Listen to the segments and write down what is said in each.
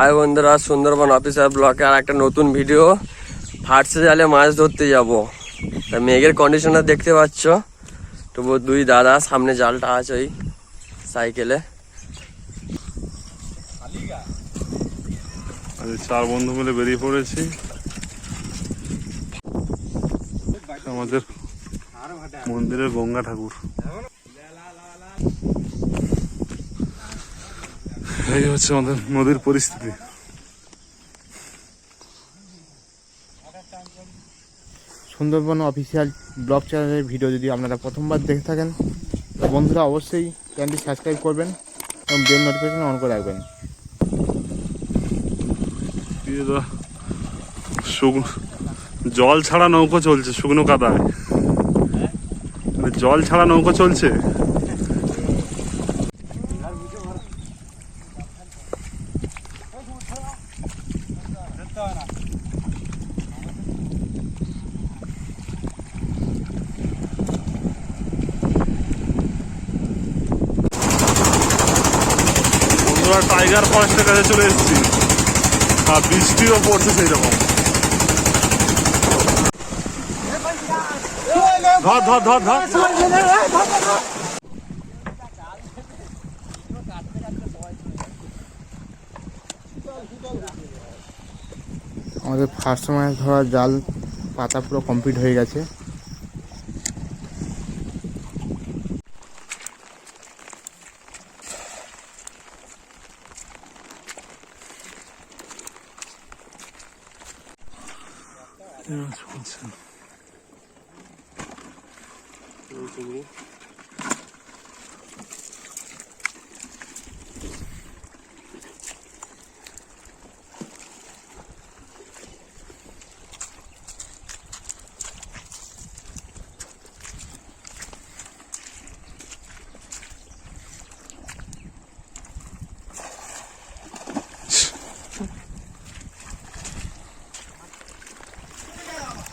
High বন্ধুরা, Sundarban officer ব্লকে আর একটা নতুন ভিডিও ফাটসে জালে মাছ ধরতে যাব। তা মেঘের কন্ডিশনার দেখতে পাচ্ছ? তবু দুই দাদা, সামনে জালটা আছে ওই সাইকেলে চার বন্ধু মিলে বেরিয়ে পড়েছি। আমাদের মন্দিরের গঙ্গা ঠাকুর। এই হচ্ছে আমাদের নদীর পরিস্থিতি। সুন্দরবন অফিসিয়াল ব্লগ চ্যানেলের ভিডিও যদি আপনারা প্রথমবার দেখে থাকেন তো বন্ধুরা অবশ্যই চ্যানেলটি সাবস্ক্রাইব করবেন এবং বেল নোটিফিকেশন অন করে রাখবেন। জল ছাড়া নৌকো চলছে শুকনো কাদায়। মানে জল ছাড়া নৌকো চলছে? বন্ধুরা টাইগার ফরেস্টের কাছে চলে এসেছি। আর বৃষ্টিও পড়ছে সেই রকম ধর ধর ধর ধর। আমাদের ফার্স্ট মাছ ধরা জাল, পাতা পুরো কমপ্লিট হয়ে গেছে। 야, 좋은 참. 이런 쪽으로.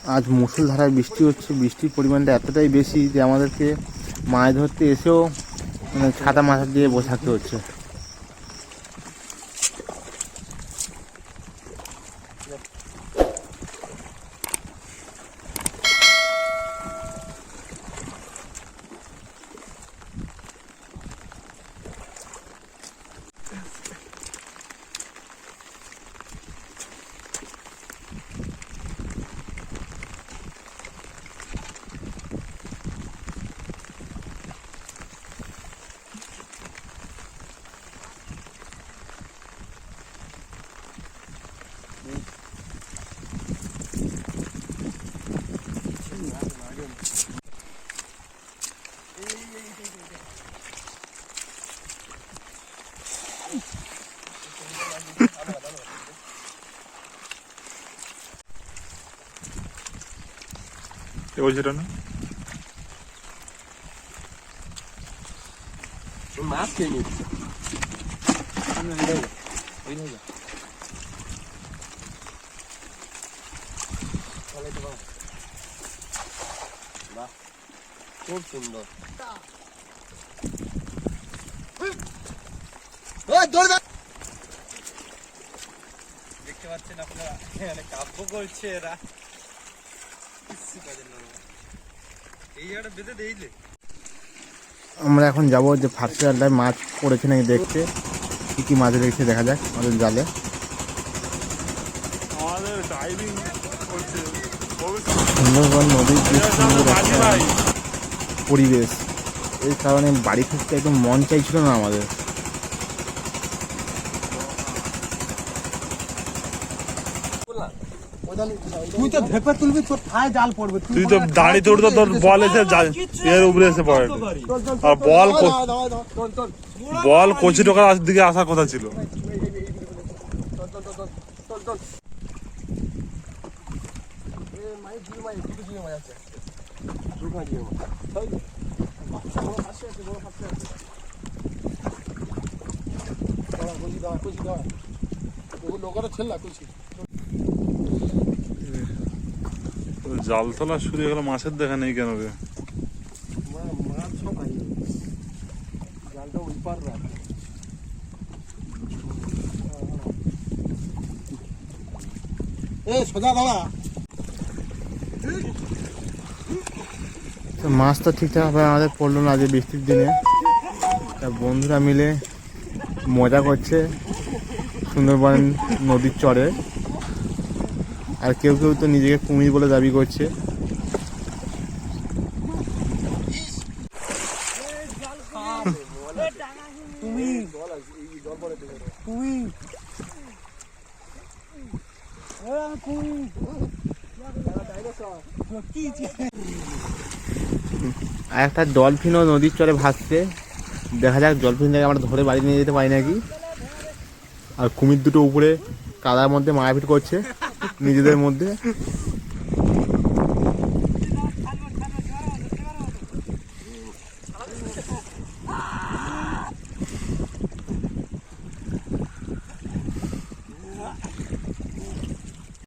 আজ মুসলধারায় বৃষ্টি হচ্ছে, বৃষ্টির পরিমাণটা এতটাই বেশি যে আমাদেরকে মাছ ধরতে এসেও মানে ছাতা মাথা দিয়ে বসাতে হচ্ছে। কে বলছে এটা না মাছ খেয়ে নিচ্ছে খুব সুন্দর। দেখতে পাচ্ছেন আপনারা এখানে কাব্য করছে এরা। কিচ্ছু কাজের না। এই জায়গাটা বেঁধে দিইলে। আমরা এখন যাব যে ফার্স্ট মাছ পড়েছে নাকি দেখতে। কী কী মাছ রেখেছে দেখা যাক আমাদের জালে। আমাদের ডাইভিং করছে। সুন্দরবন নদীর পরিবেশ। এই কারণে বাড়ি ফিরতে একদম মন চাইছিল না আমাদের। তুই তো ভেপে তুলবি তোর ঠায় জাল পড়বে তুই তো দাঁড়িয়ে তোর তো তোর বল এসে এর উপরে এসে পড়ে আর বল বল কচি টোকার দিকে আসার কথা ছিল জাল তোলা শুরু হয়ে গেল মাছের দেখা নেই কেন রে? মাছ তো ঠিকঠাকভাবে আমাদের পড়ল না যে বৃষ্টির দিনে। তা বন্ধুরা মিলে মজা করছে সুন্দরবন নদীর চরে। আর কেউ কেউ তো নিজেকে কুমির বলে দাবি করছে। আর একটা ডলফিনও নদীর চরে ভাসছে। দেখা যাক ডলফিনটাকে আমরা ধরে বাড়ি নিয়ে যেতে পারি নাকি। আর কুমির দুটো উপরে কাদার মধ্যে মারপিট করছে। নিজেদের মধ্যে